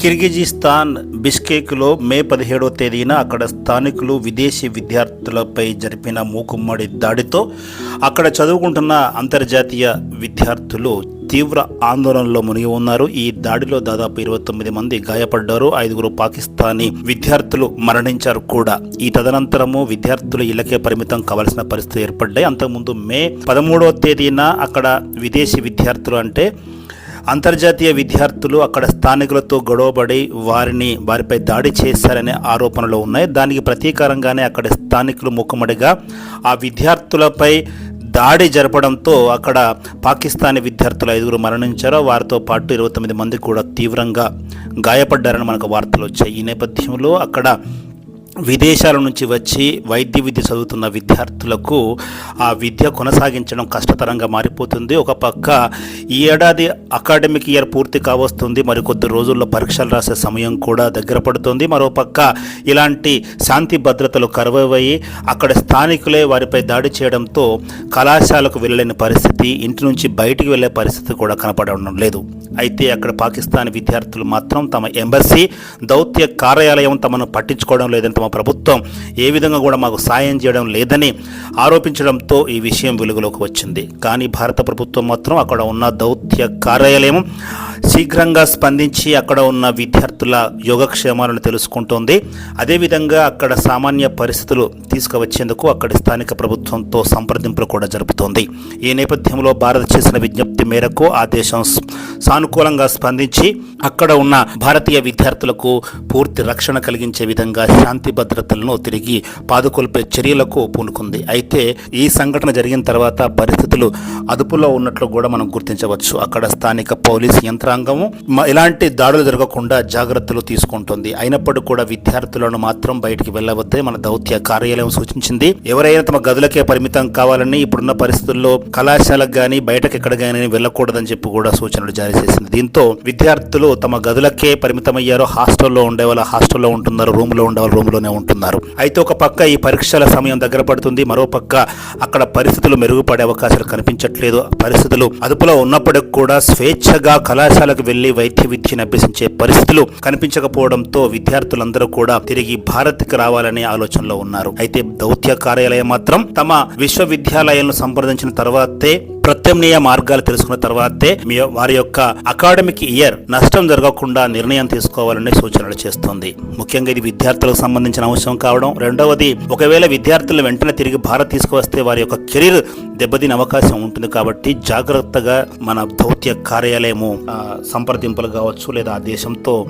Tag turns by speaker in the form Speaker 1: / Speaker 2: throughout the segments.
Speaker 1: కిర్గిజిస్తాన్ బిష్కేక్లో మే పదిహేడవ తేదీన అక్కడ స్థానికులు విదేశీ విద్యార్థులపై జరిపిన మూకుమ్మడి దాడితో అక్కడ చదువుకుంటున్న అంతర్జాతీయ విద్యార్థులు తీవ్ర ఆందోళనలో మునిగి ఉన్నారు. ఈ దాడిలో దాదాపు ఇరవై తొమ్మిది మంది గాయపడ్డారు. ఐదుగురు పాకిస్తానీ విద్యార్థులు మరణించారు కూడా. ఈ తదనంతరము విద్యార్థులు ఇళ్ళకే పరిమితం కావాల్సిన పరిస్థితి ఏర్పడ్డాయి. అంతకుముందు మే పదమూడవ తేదీన అక్కడ విదేశీ విద్యార్థులు అంటే అంతర్జాతీయ విద్యార్థులు అక్కడ స్థానికులతో గొడవబడి వారిని వారిపై దాడి చేశారనే ఆరోపణలు ఉన్నాయి. దానికి ప్రతీకారంగానే అక్కడ స్థానికులు ముఖమడిగా ఆ విద్యార్థులపై దాడి జరపడంతో అక్కడ పాకిస్తానీ విద్యార్థులు ఐదుగురు మరణించారు. వారితో పాటు ఇరవై తొమ్మిది మంది కూడా తీవ్రంగా గాయపడ్డారని మనకు వార్తలు వచ్చాయి. ఈ నేపథ్యంలో అక్కడ విదేశాల నుంచి వచ్చి వైద్య విద్య చదువుతున్న విద్యార్థులకు ఆ విద్య కొనసాగించడం కష్టతరంగా మారిపోతుంది. ఒక పక్క ఈ ఏడాది అకాడమిక్ ఇయర్ పూర్తి కావస్తుంది. మరికొద్ది రోజుల్లో పరీక్షలు రాసే సమయం కూడా దగ్గర పడుతుంది. మరో పక్క ఇలాంటి శాంతి భద్రతలు కరువయ్యి అక్కడ స్థానికులే వారిపై దాడి చేయడంతో కళాశాలకు వెళ్ళలేని పరిస్థితి ఇంటి నుంచి బయటికి వెళ్ళే పరిస్థితి కూడా కనపడడం లేదు. అయితే అక్కడ పాకిస్తాన్ విద్యార్థులు మాత్రం తమ ఎంబసీ దౌత్య కార్యాలయం తమను పట్టించుకోవడం లేదని తమ ప్రభుత్వం ఏ విధంగా కూడా మాకు సాయం చేయడం లేదని ఆరోపించడంతో ఈ విషయం వెలుగులోకి వచ్చింది. కానీ భారత ప్రభుత్వం మాత్రం అక్కడ ఉన్న దౌత్య కార్యాలయం శీఘ్రంగా స్పందించి అక్కడ ఉన్న విద్యార్థుల యోగక్షేమాలను తెలుసుకుంటోంది. అదేవిధంగా అక్కడ సామాన్య పరిస్థితులు తీసుకువచ్చేందుకు అక్కడి స్థానిక ప్రభుత్వంతో సంప్రదింపులు కూడా జరుపుతోంది. ఈ నేపథ్యంలో భారత్ చేసిన విజ్ఞప్తి మేరకు ఆ దేశం సానుకూలంగా స్పందించి అక్కడ ఉన్న భారతీయ విద్యార్థులకు పూర్తి రక్షణ కలిగించే విధంగా శాంతి భద్రతలను తిరిగి పాదుకొల్పే చర్యలకు పూనుకుంది. అయితే ఈ సంఘటన జరిగిన తర్వాత పరిస్థితులు అదుపులో ఉన్నట్లు కూడా మనం గుర్తించవచ్చు. అక్కడ స్థానిక పోలీస్ యంత్రాంగము ఎలాంటి దాడులు జరగకుండా జాగ్రత్తలు తీసుకుంటుంది. అయినప్పటికీ కూడా విద్యార్థులను మాత్రం బయటికి వెళ్ళవద్దే మన దౌత్య కార్యాలయం సూచించింది. ఎవరైనా తమ గదులకే పరిమితం కావాలని ఇప్పుడున్న పరిస్థితుల్లో కళాశాలకు కానీ బయటకు ఎక్కడ కానీ వెళ్ళకూడదని చెప్పి కూడా సూచనలు జారీ చేసింది. దీంతో విద్యార్థులు తమ గదులకే పరిమితమయ్యారు. హాస్టల్లో ఉండే వాళ్ళ హాస్టల్లో ఉంటున్నారు. రూమ్లో ఉండేవాళ్ళు ఉండే ఉంటున్నారు. అయితే ఒక పక్క ఈ పరీక్షల సమయం దగ్గర పడుతుంది. మరో పక్క అక్కడ పరిస్థితులు మెరుగుపడే అవకాశాలు కనిపించట్లేదు. పరిస్థితులు అదుపులో ఉన్నప్పటికి కూడా స్వేచ్ఛగా కళాశాలకు వెళ్ళి వైద్య విద్యను అభ్యసించే పరిస్థితులు కనిపించకపోవడంతో విద్యార్థులందరూ కూడా తిరిగి భారత్కి రావాలనే ఆలోచనలో ఉన్నారు. అయితే దౌత్య కార్యాలయం మాత్రం తమ విశ్వవిద్యాలయాలను సంప్రదించిన తర్వాతే ప్రత్యామ్నాయ మార్గాలు తెలుసుకున్న తర్వాతే మీ వారి యొక్క అకాడమిక్ ఇయర్ నష్టం జరగకుండా నిర్ణయం తీసుకోవాలని సూచనలు చేస్తోంది. ముఖ్యంగా ఇది విద్యార్థులకు సంబంధించిన అంశం కావడం. రెండవది ఒకవేళ విద్యార్థులను వెంటనే తిరిగి భారత్ తీసుకువస్తే వారి యొక్క కెరీర్ దెబ్బతినే అవకాశం ఉంటుంది కాబట్టి జాగ్రత్తగా మన దౌత్య కార్యాలయము సంప్రదింపులు కావచ్చు లేదా ఆ దేశంతో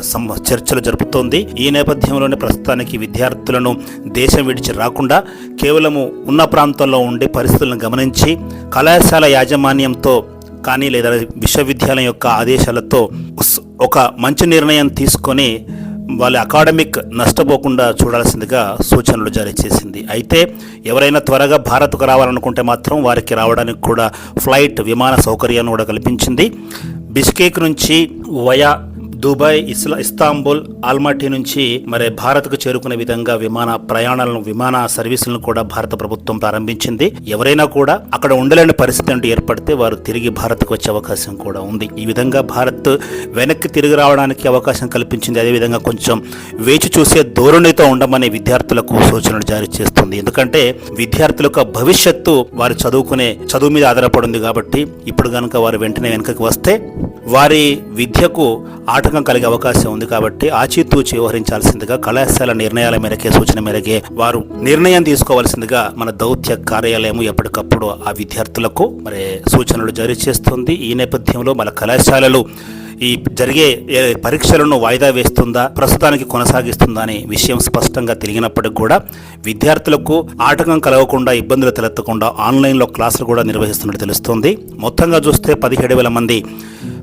Speaker 1: సం- చర్చలు జరుపుతోంది. ఈ నేపథ్యంలోనే ప్రస్తుతానికి విద్యార్థులను దేశం విడిచి రాకుండా కేవలము ఉన్న ప్రాంతంలో ఉండి పరిస్థితులను గమనించి కళాశాల యాజమాన్యంతో కానీ లేదా విశ్వవిద్యాలయం యొక్క ఆదేశాలతో ఒక మంచి నిర్ణయం తీసుకొని వాళ్ళ అకాడమిక్ నష్టపోకుండా చూడాల్సిందిగా సూచనలు జారీ చేసింది. అయితే ఎవరైనా త్వరగా భారత్కు రావాలనుకుంటే మాత్రం వారికి రావడానికి కూడా ఫ్లైట్ విమాన సౌకర్యాన్ని కూడా కల్పించింది. బిష్కేక్ నుంచి వయా దుబాయ్ ఇస్లా ఇస్తాంబుల్ ఆల్మాటీ నుంచి మరి భారత్కు చేరుకునే విధంగా విమాన ప్రయాణాలను విమాన సర్వీసులను కూడా భారత ప్రభుత్వం ప్రారంభించింది. ఎవరైనా కూడా అక్కడ ఉండలేని పరిస్థితి అంటూ ఏర్పడితే వారు తిరిగి భారత్కు వచ్చే అవకాశం కూడా ఉంది. ఈ విధంగా భారత్ వెనక్కి తిరిగి రావడానికి అవకాశం కల్పించింది. అదేవిధంగా కొంచెం వేచి చూసే ధోరణితో ఉండమని విద్యార్థులకు సూచనలు జారీ చేస్తుంది ఎందుకంటే విద్యార్థుల యొక్క భవిష్యత్తు వారు చదువుకునే చదువు మీద ఆధారపడింది కాబట్టి ఇప్పుడు కనుక వారు వెంటనే వెనుకకు వస్తే వారి విద్యకు ఆటంకం కలిగే అవకాశం ఉంది కాబట్టి ఆచితూచి వ్యవహరించాల్సిందిగా కళాశాల నిర్ణయాల మేరకే సూచన మేరకే వారు నిర్ణయం తీసుకోవాల్సిందిగా మన దౌత్య కార్యాలయం ఎప్పటికప్పుడు ఆ విద్యార్థులకు మరి సూచనలు జారీ చేస్తుంది. ఈ నేపథ్యంలో మన కళాశాలలు ఈ జరిగే పరీక్షలను వాయిదా వేస్తుందా ప్రస్తుతానికి కొనసాగిస్తుందా అనే విషయం స్పష్టంగా తెలియనప్పటికీ కూడా విద్యార్థులకు ఆటంకం కలగకుండా ఇబ్బందులు తలెత్తకుండా ఆన్లైన్లో క్లాసులు కూడా నిర్వహిస్తున్నట్టు తెలుస్తోంది. మొత్తంగా చూస్తే పదిహేడు వేల మంది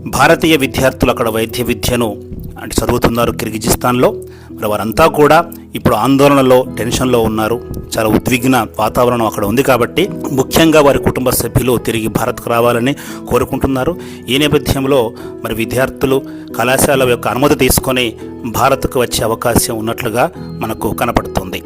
Speaker 1: భారతీయ విద్యార్థులు అక్కడ వైద్య విద్యను అంటే చదువుతున్నారు కిర్గిజిస్తాన్లో. మరి వారంతా కూడా ఇప్పుడు ఆందోళనలో టెన్షన్లో ఉన్నారు. చాలా ఉద్విగ్న వాతావరణం అక్కడ ఉంది కాబట్టి ముఖ్యంగా వారి కుటుంబ సభ్యులు తిరిగి భారత్కు రావాలని కోరుకుంటున్నారు. ఈ నేపథ్యంలో మరి విద్యార్థులు కళాశాల యొక్క అనుమతి తీసుకొని భారత్కు వచ్చే అవకాశం ఉన్నట్లుగా మనకు కనపడుతుంది.